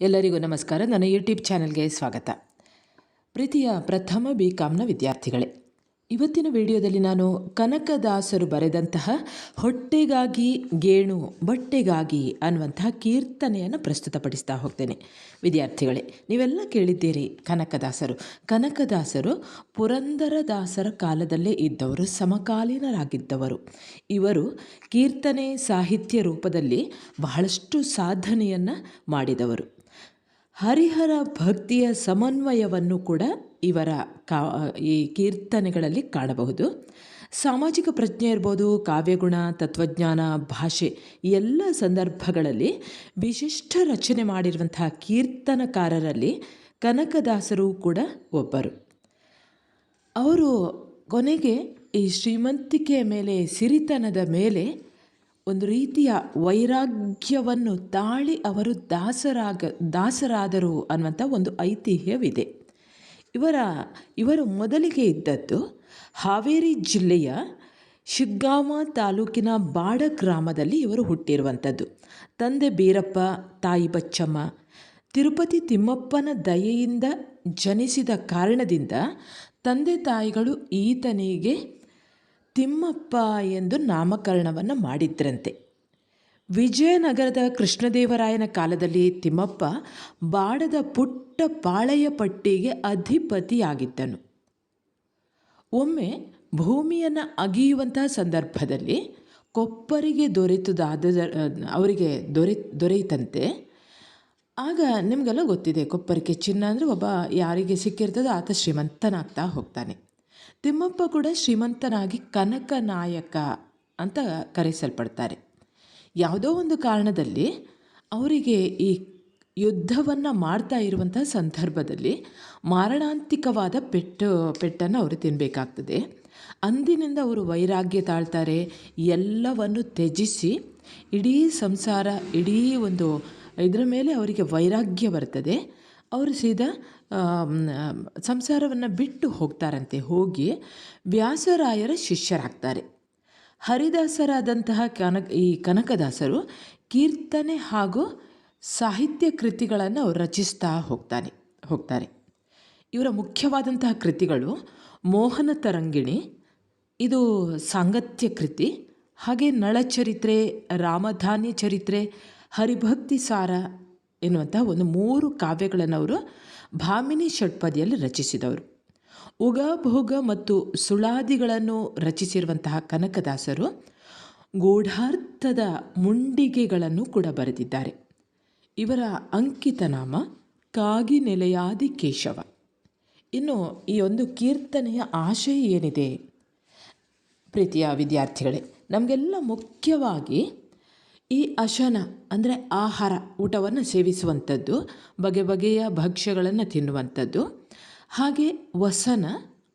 ಎಲ್ಲರಿಗೂ ನಮಸ್ಕಾರ. ನನ್ನ ಯೂಟ್ಯೂಬ್ ಚಾನಲ್ಗೆ ಸ್ವಾಗತ. ಪ್ರೀತಿಯ ಪ್ರಥಮ ಬಿ ಕಾಮ್ನ ವಿದ್ಯಾರ್ಥಿಗಳೇ, ಇವತ್ತಿನ ವಿಡಿಯೋದಲ್ಲಿ ನಾನು ಕನಕದಾಸರು ಬರೆದಂತಹ ಹೊಟ್ಟೆಗಾಗಿ ಗೇಣು, ಬಟ್ಟೆಗಾಗಿ ಅನ್ನುವಂತಹ ಕೀರ್ತನೆಯನ್ನು ಪ್ರಸ್ತುತಪಡಿಸ್ತಾ ಹೋಗ್ತೇನೆ. ವಿದ್ಯಾರ್ಥಿಗಳೇ, ನೀವೆಲ್ಲ ಕೇಳಿದ್ದೀರಿ, ಕನಕದಾಸರು. ಕನಕದಾಸರು ಪುರಂದರದಾಸರ ಕಾಲದಲ್ಲೇ ಇದ್ದವರು, ಸಮಕಾಲೀನರಾಗಿದ್ದವರು. ಇವರು ಕೀರ್ತನೆ ಸಾಹಿತ್ಯ ರೂಪದಲ್ಲಿ ಬಹಳಷ್ಟು ಸಾಧನೆಯನ್ನು ಮಾಡಿದವರು. ಹರಿಹರ ಭಕ್ತಿಯ ಸಮನ್ವಯವನ್ನು ಕೂಡ ಇವರ ಕಾ, ಈ ಕೀರ್ತನೆಗಳಲ್ಲಿ ಕಾಣಬಹುದು. ಸಾಮಾಜಿಕ ಪ್ರಜ್ಞೆ ಇರ್ಬೋದು, ಕಾವ್ಯಗುಣ, ತತ್ವಜ್ಞಾನ, ಭಾಷೆ ಎಲ್ಲ ಸಂದರ್ಭಗಳಲ್ಲಿ ವಿಶಿಷ್ಟ ರಚನೆ ಮಾಡಿರುವಂತಹ ಕೀರ್ತನಕಾರರಲ್ಲಿ ಕನಕದಾಸರು ಕೂಡ ಒಬ್ಬರು. ಅವರು ಕೊನೆಗೆ ಈ ಶ್ರೀಮಂತಿಕೆಯ ಮೇಲೆ, ಸಿರಿತನದ ಮೇಲೆ ಒಂದು ರೀತಿಯ ವೈರಾಗ್ಯವನ್ನು ತಾಳಿ ಅವರು ದಾಸರಾಗ, ದಾಸರಾದರು ಅನ್ನುವಂಥ ಒಂದು ಐತಿಹ್ಯವಿದೆ. ಇವರ, ಇವರು ಮೊದಲಿಗೆ ಇದ್ದದ್ದು ಹಾವೇರಿ ಜಿಲ್ಲೆಯ ಶಿಗ್ಗಾಮ ತಾಲೂಕಿನ ಬಾಡ ಗ್ರಾಮದಲ್ಲಿ ಇವರು ಹುಟ್ಟಿರುವಂಥದ್ದು. ತಂದೆ ಬೀರಪ್ಪ, ತಾಯಿ ಬಚ್ಚಮ್ಮ, ತಿರುಪತಿ ತಿಮ್ಮಪ್ಪನ ದಯೆಯಿಂದ ಜನಿಸಿದ ಕಾರಣದಿಂದ ತಂದೆ ತಾಯಿಗಳು ಈತನಿಗೆ ತಿಮ್ಮಪ್ಪ ಎಂದು ನಾಮಕರಣವನ್ನು ಮಾಡಿದ್ರಂತೆ. ವಿಜಯನಗರದ ಕೃಷ್ಣದೇವರಾಯನ ಕಾಲದಲ್ಲಿ ತಿಮ್ಮಪ್ಪ ಬಾಡದ ಪುಟ್ಟ ಪಾಳೆಯ ಪಟ್ಟಿಗೆ ಅಧಿಪತಿಯಾಗಿದ್ದನು. ಒಮ್ಮೆ ಭೂಮಿಯನ್ನು ಅಗಿಯುವಂತಹ ಸಂದರ್ಭದಲ್ಲಿ ಕೊಪ್ಪರಿಗೆ ದೊರೆತುದಾದ, ಅವರಿಗೆ ದೊರೆ, ದೊರೆಯಿತಂತೆ. ಆಗ ನಿಮಗೆಲ್ಲ ಗೊತ್ತಿದೆ, ಕೊಪ್ಪರಿಗೆ ಚಿನ್ನ ಅಂದರೆ ಒಬ್ಬ ಯಾರಿಗೆ ಸಿಕ್ಕಿರ್ತದೋ ಆತ ಶ್ರೀಮಂತನಾಗ್ತಾ ಹೋಗ್ತಾನೆ. ತಿಮ್ಮಪ್ಪ ಕೂಡ ಶ್ರೀಮಂತನಾಗಿ ಕನಕ ನಾಯಕ ಅಂತ ಕರೆಸಲ್ಪಡ್ತಾರೆ. ಯಾವುದೋ ಒಂದು ಕಾರಣದಲ್ಲಿ ಅವರಿಗೆ ಈ ಯುದ್ಧವನ್ನು ಮಾಡ್ತಾ ಇರುವಂಥ ಸಂದರ್ಭದಲ್ಲಿ ಮಾರಣಾಂತಿಕವಾದ ಪೆಟ್ಟು, ಪೆಟ್ಟನ್ನು ಅವರು ತಿನ್ನಬೇಕಾಗ್ತದೆ ಅಂದಿನಿಂದ ಅವರು ವೈರಾಗ್ಯ ತಾಳ್ತಾರೆ, ಎಲ್ಲವನ್ನು ತ್ಯಜಿಸಿ ಇಡೀ ಸಂಸಾರ, ಇಡೀ ಒಂದು ಇದರ ಮೇಲೆ ಅವರಿಗೆ ವೈರಾಗ್ಯ ಬರ್ತದೆ. ಅವರು ಸೀದಾ ಸಂಸಾರವನ್ನು ಬಿಟ್ಟು ಹೋಗ್ತಾರಂತೆ ಹೋಗಿ ವ್ಯಾಸರಾಯರ ಶಿಷ್ಯರಾಗ್ತಾರೆ. ಹರಿದಾಸರಾದಂತಹ ಕನಕ, ಈ ಕನಕದಾಸರು ಕೀರ್ತನೆ ಹಾಗೂ ಸಾಹಿತ್ಯ ಕೃತಿಗಳನ್ನು ಅವರು ರಚಿಸ್ತಾ ಹೋಗ್ತಾನೆ, ಹೋಗ್ತಾರೆ. ಇವರ ಮುಖ್ಯವಾದಂತಹ ಕೃತಿಗಳು ಮೋಹನ ತರಂಗಿಣಿ, ಇದು ಸಾಂಗತ್ಯ ಕೃತಿ, ಹಾಗೆ ನಳಚರಿತ್ರೆ, ರಾಮಧಾನ್ಯ ಚರಿತ್ರೆ, ಹರಿಭಕ್ತಿ ಸಾರ ಎನ್ನುವಂಥ ಒಂದು ಮೂರು ಕಾವ್ಯಗಳನ್ನು ಅವರು ಭಾಮಿನಿ ಷಟ್ಪದಿಯಲ್ಲಿ ರಚಿಸಿದವರು. ಉಗಭೋಗ ಮತ್ತು ಸುಳಾದಿಗಳನ್ನು ರಚಿಸಿರುವಂತಹ ಕನಕದಾಸರು ಗೂಢಾರ್ಥದ ಮುಂಡಿಗೆಗಳನ್ನು ಕೂಡ ಬರೆದಿದ್ದಾರೆ. ಇವರ ಅಂಕಿತ ನಾಮ ಕಾಗಿ ನೆಲೆಯಾದಿ ಕೇಶವ. ಇನ್ನು ಈ ಒಂದು ಕೀರ್ತನೆಯ ಆಶಯ ಏನಿದೆ? ಪ್ರೀತಿಯ ವಿದ್ಯಾರ್ಥಿಗಳೇ, ನಮಗೆಲ್ಲ ಮುಖ್ಯವಾಗಿ ಈ ಅಶನ, ಅಂದರೆ ಆಹಾರ, ಊಟವನ್ನು ಸೇವಿಸುವಂಥದ್ದು, ಬಗೆ ಬಗೆಯ ಭಕ್ಷ್ಯಗಳನ್ನು ತಿನ್ನುವಂಥದ್ದು, ಹಾಗೆ ವಸನ,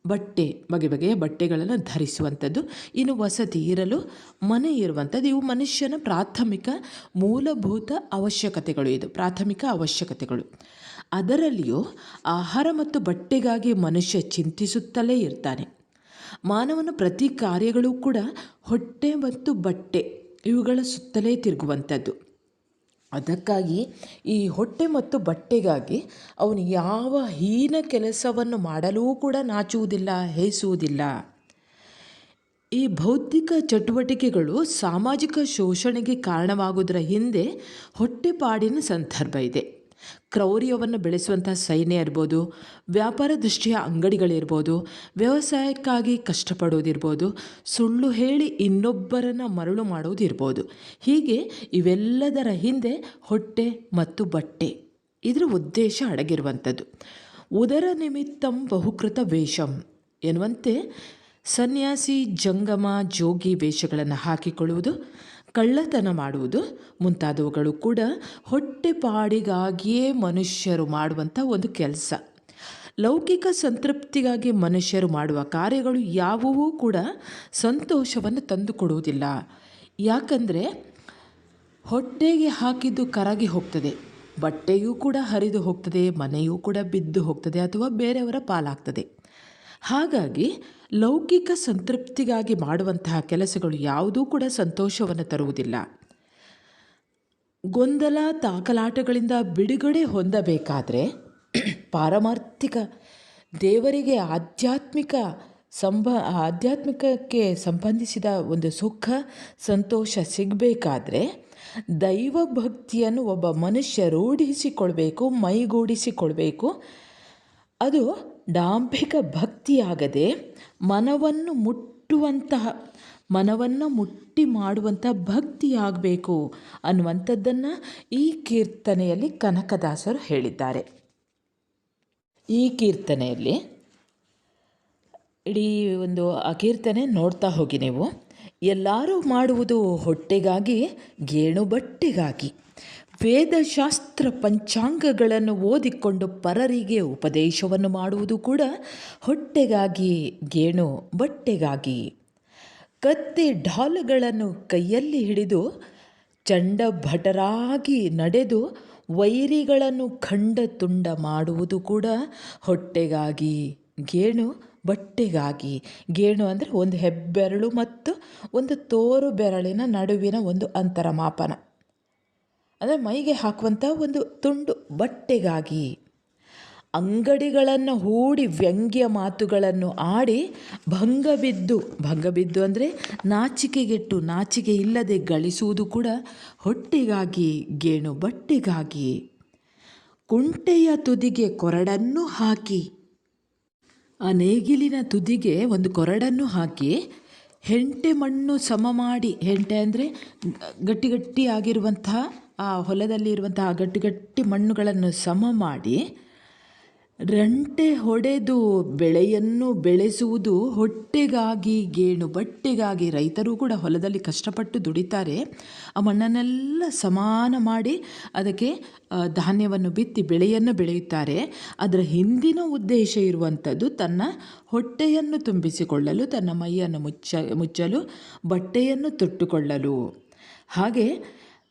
ಬಟ್ಟೆ, ಬಗೆ ಬಗೆಯ ಬಟ್ಟೆಗಳನ್ನು ಧರಿಸುವಂಥದ್ದು. ಇನ್ನು ವಸತಿ ಇರಲು ಮನೆ ಇರುವಂಥದ್ದು. ಇವು ಮನುಷ್ಯನ ಪ್ರಾಥಮಿಕ, ಮೂಲಭೂತ ಅವಶ್ಯಕತೆಗಳು ಇದು, ಪ್ರಾಥಮಿಕ ಅವಶ್ಯಕತೆಗಳು. ಅದರಲ್ಲಿಯೂ ಆಹಾರ ಮತ್ತು ಬಟ್ಟೆಗಾಗಿ ಮನುಷ್ಯ ಚಿಂತಿಸುತ್ತಲೇ ಇರ್ತಾನೆ. ಮಾನವನ ಪ್ರತಿ ಕಾರ್ಯಗಳು ಕೂಡ ಹೊಟ್ಟೆ ಮತ್ತು ಬಟ್ಟೆ ಇವುಗಳ ಸುತ್ತಲೇ ತಿರುಗುವಂಥದ್ದು. ಅದಕ್ಕಾಗಿ ಈ ಹೊಟ್ಟೆ ಮತ್ತು ಬಟ್ಟೆಗಾಗಿ ಅವನು ಯಾವ ಹೀನ ಕೆಲಸವನ್ನು ಮಾಡಲೂ ಕೂಡ ನಾಚುವುದಿಲ್ಲ, ಹೇಸುವುದಿಲ್ಲ. ಈ ಭೌತಿಕ ಚಟುವಟಿಕೆಗಳು ಸಾಮಾಜಿಕ ಶೋಷಣೆಗೆ ಕಾರಣವಾಗುವುದರ ಹಿಂದೆ ಹೊಟ್ಟೆಪಾಡಿನ ಸಂದರ್ಭ ಇದೆ. ಕ್ರೌರ್ಯವನ್ನು ಬೆಳೆಸುವಂಥ ಸೈನ್ಯ ಇರ್ಬೋದು, ವ್ಯಾಪಾರ ದೃಷ್ಟಿಯ ಅಂಗಡಿಗಳಿರ್ಬೋದು, ವ್ಯವಸಾಯಕ್ಕಾಗಿ ಕಷ್ಟಪಡೋದಿರ್ಬೋದು, ಸುಳ್ಳು ಹೇಳಿ ಇನ್ನೊಬ್ಬರನ್ನು ಮರಳು ಮಾಡೋದಿರ್ಬೋದು. ಹೀಗೆ ಇವೆಲ್ಲದರ ಹಿಂದೆ ಹೊಟ್ಟೆ ಮತ್ತು ಬಟ್ಟೆ ಇದರ ಉದ್ದೇಶ ಅಡಗಿರುವಂಥದ್ದು. ಉದರ ನಿಮಿತ್ತಂ ಬಹುಕೃತ ವೇಷಂ ಎನ್ನುವಂತೆ ಸನ್ಯಾಸಿ, ಜಂಗಮ, ಜೋಗಿ ವೇಷಗಳನ್ನು ಹಾಕಿಕೊಳ್ಳುವುದು. ಕಳ್ಳತನ ಮಾಡುವುದು. ಮುಂತಾದವುಗಳು ಕೂಡ ಹೊಟ್ಟೆಪಾಡಿಗಾಗಿಯೇ ಮನುಷ್ಯರು ಮಾಡುವಂಥ ಒಂದು ಕೆಲಸ. ಲೌಕಿಕ ಸಂತೃಪ್ತಿಗಾಗಿ ಮನುಷ್ಯರು ಮಾಡುವ ಕಾರ್ಯಗಳು ಯಾವುವೂ ಕೂಡ ಸಂತೋಷವನ್ನು ತಂದುಕೊಡುವುದಿಲ್ಲ. ಯಾಕಂದರೆ ಹೊಟ್ಟೆಗೆ ಹಾಕಿದ್ದು ಕರಗಿ ಹೋಗ್ತದೆ. ಬಟ್ಟೆಯೂ ಕೂಡ ಹರಿದು ಹೋಗ್ತದೆ, ಮನೆಯೂ ಕೂಡ ಬಿದ್ದು ಹೋಗ್ತದೆ ಅಥವಾ ಬೇರೆಯವರ ಪಾಲಾಗ್ತದೆ. ಹಾಗಾಗಿ ಲೌಕಿಕ ಸಂತೃಪ್ತಿಗಾಗಿ ಮಾಡುವಂತಹ ಕೆಲಸಗಳು ಯಾವುದೂ ಕೂಡ ಸಂತೋಷವನ್ನು ತರುವುದಿಲ್ಲ. ಗೊಂದಲ, ತಾಕಲಾಟಗಳಿಂದ ಬಿಡುಗಡೆ ಹೊಂದಬೇಕಾದರೆ ಪಾರಮಾರ್ಥಿಕ ದೇವರಿಗೆ ಆಧ್ಯಾತ್ಮಿಕ ಸಂಬ, ಆಧ್ಯಾತ್ಮಿಕಕ್ಕೆ ಸಂಬಂಧಿಸಿದ ಒಂದು ಸುಖ, ಸಂತೋಷ ಸಿಗಬೇಕಾದ್ರೆ ದೈವ ಭಕ್ತಿಯನ್ನು ಒಬ್ಬ ಮನುಷ್ಯ ರೂಢಿಸಿಕೊಳ್ಬೇಕು, ಮೈಗೂಡಿಸಿಕೊಳ್ಬೇಕು. ಅದು ಡಾಂಭಿಕ ಭಕ್ತಿಯಾಗದೆ ಮನವನ್ನು ಮುಟ್ಟುವಂತಹ, ಮನವನ್ನು ಮುಟ್ಟಿ ಮಾಡುವಂಥ ಭಕ್ತಿಯಾಗಬೇಕು ಅನ್ನುವಂಥದ್ದನ್ನು ಈ ಕೀರ್ತನೆಯಲ್ಲಿ ಕನಕದಾಸರು ಹೇಳಿದ್ದಾರೆ. ಈ ಕೀರ್ತನೆಯಲ್ಲಿ ಇಡೀ ಒಂದು ಆ ಕೀರ್ತನೆ ನೋಡ್ತಾ ಹೋಗಿ ನೀವು. ಎಲ್ಲರೂ ಮಾಡುವುದು ಹೊಟ್ಟೆಗಾಗಿ ಗೇಣು ಬಟ್ಟೆಗಾಗಿ ವೇದಶಾಸ್ತ್ರ ಪಂಚಾಂಗಗಳನ್ನು ಓದಿಕೊಂಡು ಪರರಿಗೆ ಉಪದೇಶವನ್ನು ಮಾಡುವುದು ಕೂಡ ಹೊಟ್ಟೆಗಾಗಿ ಗೇಣು, ಬಟ್ಟೆಗಾಗಿ. ಕತ್ತೆ ಢಾಲುಗಳನ್ನು ಕೈಯಲ್ಲಿ ಹಿಡಿದು ಚಂಡಭಟರಾಗಿ ನಡೆದು ವೈರಿಗಳನ್ನು ಖಂಡ ತುಂಡ ಮಾಡುವುದು ಕೂಡ ಹೊಟ್ಟೆಗಾಗಿ ಗೇಣು, ಬಟ್ಟೆಗಾಗಿ. ಗೇಣು ಅಂದರೆ ಒಂದು ಹೆಬ್ಬೆರಳು ಮತ್ತು ಒಂದು ತೋರು ಬೆರಳಿನ ನಡುವಿನ ಒಂದು ಅಂತರ ಮಾಪನ ಅಂದರೆ ಮೈಗೆ ಹಾಕುವಂಥ ಒಂದು ತುಂಡು ಬಟ್ಟೆಗಾಗಿ ಅಂಗಡಿಗಳನ್ನು ಹೂಡಿ ವ್ಯಂಗ್ಯ ಮಾತುಗಳನ್ನು ಆಡಿ ಭಂಗ ಬಿದ್ದು ಭಂಗ ಬಿದ್ದು ಅಂದರೆ ನಾಚಿಕೆಗೆಟ್ಟು, ನಾಚಿಕೆ ಇಲ್ಲದೆ ಗಳಿಸುವುದು ಕೂಡ ಹೊಟ್ಟೆಗಾಗಿ, ಗೇಣು ಬಟ್ಟೆಗಾಗಿ. ಕುಂಟೆಯ ತುದಿಗೆ ಕೊರಡನ್ನು ಹಾಕಿ, ಆ ನೇಗಿಲಿನ ತುದಿಗೆ ಒಂದು ಕೊರಡನ್ನು ಹಾಕಿ ಹೆಂಟೆ ಮಣ್ಣು ಸಮ ಮಾಡಿ, ಹೆಂಟೆ ಅಂದರೆ ಗಟ್ಟಿ ಗಟ್ಟಿಯಾಗಿರುವಂತಹ ಆ ಹೊಲದಲ್ಲಿ ಇರುವಂತಹ ಗಟ್ಟಿ ಗಟ್ಟಿ ಮಣ್ಣುಗಳನ್ನು ಸಮ ಮಾಡಿ ರಂಟೆ ಹೊಡೆದು ಬೆಳೆಯನ್ನು ಬೆಳೆಸುವುದು ಹೊಟ್ಟೆಗಾಗಿ ಗೇಣು, ಬಟ್ಟೆಗಾಗಿ ರೈತರು ಕೂಡ ಹೊಲದಲ್ಲಿ ಕಷ್ಟಪಟ್ಟು ದುಡಿತಾರೆ. ಆ ಮಣ್ಣನ್ನೆಲ್ಲ ಸಮಾನ ಮಾಡಿ ಅದಕ್ಕೆ ಧಾನ್ಯವನ್ನು ಬಿತ್ತಿ ಬೆಳೆಯನ್ನು ಬೆಳೆಯುತ್ತಾರೆ. ಅದರ ಹಿಂದಿನ ಉದ್ದೇಶ ಇರುವಂಥದ್ದು ತನ್ನ ಹೊಟ್ಟೆಯನ್ನು ತುಂಬಿಸಿಕೊಳ್ಳಲು, ತನ್ನ ಮೈಯನ್ನು ಮುಚ್ಚ, ಮುಚ್ಚಲು, ಬಟ್ಟೆಯನ್ನು ತೊಟ್ಟುಕೊಳ್ಳಲು. ಹಾಗೆ